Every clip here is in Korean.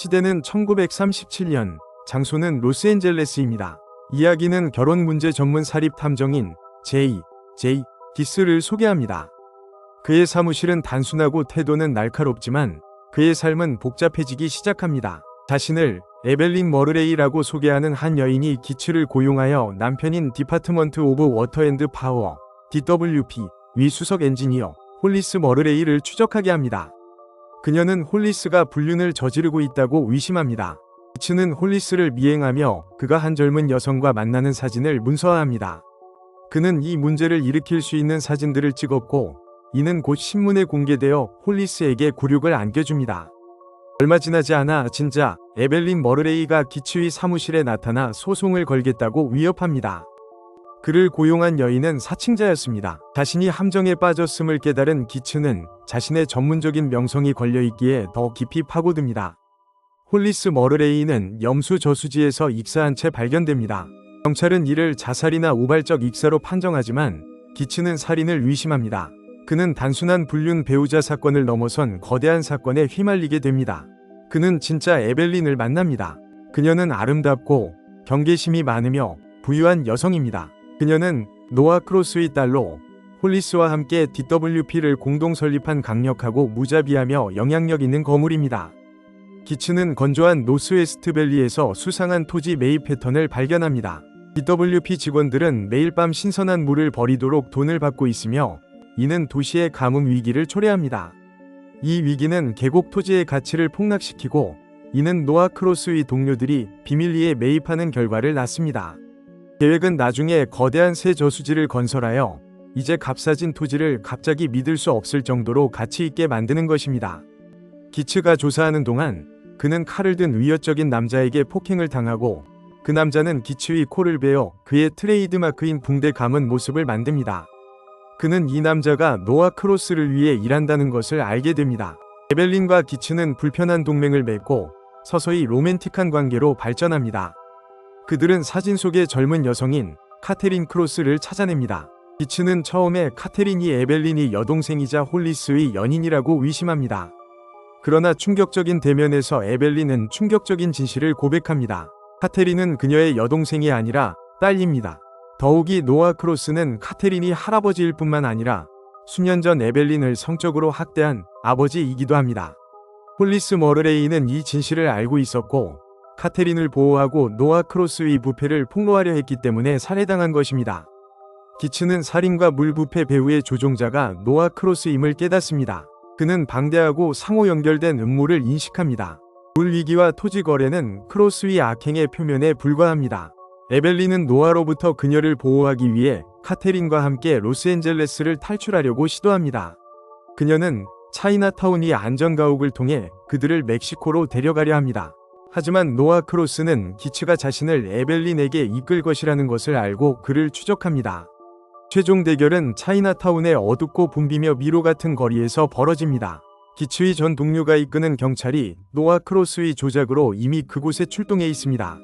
시대는 1937년, 장소는 로스앤젤레스입니다. 이야기는 결혼 문제 전문 사립 탐정인 제이, 제이, 디스를 소개합니다. 그의 사무실은 단순하고 태도는 날카롭지만 그의 삶은 복잡해지기 시작합니다. 자신을 에벨린 머르레이라고 소개하는 한 여인이 기츠를 고용하여 남편인 디파트먼트 오브 워터 앤드 파워 DWP 위 수석 엔지니어 홀리스 머르레이를 추적하게 합니다. 그녀는 홀리스가 불륜을 저지르고 있다고 의심합니다. 기츠는 홀리스를 미행하며 그가 한 젊은 여성과 만나는 사진을 문서화합니다. 그는 이 문제를 일으킬 수 있는 사진들을 찍었고 이는 곧 신문에 공개되어 홀리스에게 굴욕을 안겨줍니다. 얼마 지나지 않아 진짜 에벨린 머르레이가 기츠의 사무실에 나타나 소송을 걸겠다고 위협합니다. 그를 고용한 여인은 사칭자였습니다. 자신이 함정에 빠졌음을 깨달은 기츠는 자신의 전문적인 명성이 걸려있기에 더 깊이 파고듭니다. 홀리스 머르레이는 염수 저수지에서 익사한 채 발견됩니다. 경찰은 이를 자살이나 우발적 익사로 판정하지만 기츠는 살인을 의심합니다. 그는 단순한 불륜 배우자 사건을 넘어선 거대한 사건에 휘말리게 됩니다. 그는 진짜 에벨린을 만납니다. 그녀는 아름답고 경계심이 많으며 부유한 여성입니다. 그녀는 노아 크로스의 딸로 홀리스와 함께 DWP를 공동 설립한 강력하고 무자비하며 영향력 있는 거물입니다. 기츠는 건조한 노스웨스트밸리에서 수상한 토지 매입 패턴을 발견합니다. DWP 직원들은 매일 밤 신선한 물을 버리도록 돈을 받고 있으며 이는 도시의 가뭄 위기를 초래합니다. 이 위기는 계곡 토지의 가치를 폭락시키고 이는 노아 크로스의 동료들이 비밀리에 매입하는 결과를 낳습니다. 계획은 나중에 거대한 새 저수지를 건설하여 이제 값싸진 토지를 갑자기 믿을 수 없을 정도로 가치 있게 만드는 것입니다. 기츠가 조사하는 동안 그는 칼을 든 위협적인 남자에게 폭행을 당하고 그 남자는 기츠의 코를 베어 그의 트레이드마크인 붕대 감은 모습을 만듭니다. 그는 이 남자가 노아 크로스를 위해 일한다는 것을 알게 됩니다. 에벨린과 기츠는 불편한 동맹을 맺고 서서히 로맨틱한 관계로 발전합니다. 그들은 사진 속의 젊은 여성인 카테린 크로스를 찾아냅니다. 기츠는 처음에 카테린이 에벨린이 여동생이자 홀리스의 연인이라고 의심합니다. 그러나 충격적인 대면에서 에벨린은 충격적인 진실을 고백합니다. 카테린은 그녀의 여동생이 아니라 딸입니다. 더욱이 노아 크로스는 카테린이 할아버지일 뿐만 아니라 수년 전 에벨린을 성적으로 학대한 아버지이기도 합니다. 홀리스 머르레이는 이 진실을 알고 있었고 카테린을 보호하고 노아 크로스의 부패를 폭로하려 했기 때문에 살해당한 것입니다. 기츠는 살인과 물부패 배후의 조종자가 노아 크로스임을 깨닫습니다. 그는 방대하고 상호 연결된 음모를 인식합니다. 물 위기와 토지 거래는 크로스의 악행의 표면에 불과합니다. 에벨린은 노아로부터 그녀를 보호하기 위해 카테린과 함께 로스앤젤레스를 탈출하려고 시도합니다. 그녀는 차이나타운이 안전가옥을 통해 그들을 멕시코로 데려가려 합니다. 하지만 노아 크로스는 기츠가 자신을 에벨린에게 이끌 것이라는 것을 알고 그를 추적합니다. 최종 대결은 차이나타운의 어둡고 붐비며 미로 같은 거리에서 벌어집니다. 기츠의 전 동료가 이끄는 경찰이 노아 크로스의 조작으로 이미 그곳에 출동해 있습니다.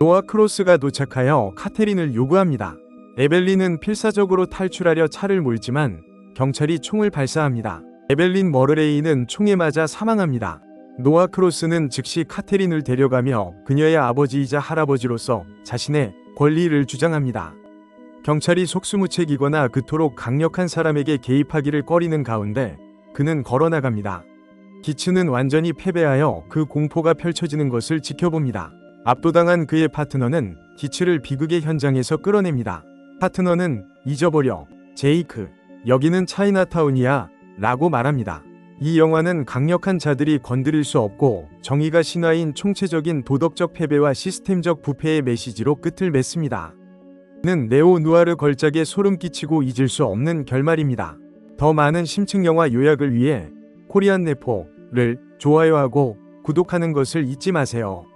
노아 크로스가 도착하여 카테린을 요구합니다. 에벨린은 필사적으로 탈출하려 차를 몰지만 경찰이 총을 발사합니다. 에벨린 머르레이는 총에 맞아 사망합니다. 노아 크로스는 즉시 카테린을 데려가며 그녀의 아버지이자 할아버지로서 자신의 권리를 주장합니다. 경찰이 속수무책이거나 그토록 강력한 사람에게 개입하기를 꺼리는 가운데 그는 걸어나갑니다. 기츠는 완전히 패배하여 그 공포가 펼쳐지는 것을 지켜봅니다. 압도당한 그의 파트너는 기츠를 비극의 현장에서 끌어냅니다. 파트너는 잊어버려, 제이크. 여기는 차이나타운이야. 라고 말합니다. 이 영화는 강력한 자들이 건드릴 수 없고 정의가 신화인 총체적인 도덕적 패배와 시스템적 부패의 메시지로 끝을 맺습니다. 는 네오 누아르 걸작에 소름 끼치고 잊을 수 없는 결말입니다. 더 많은 심층 영화 요약을 위해 코리안 네포를 좋아요하고 구독하는 것을 잊지 마세요.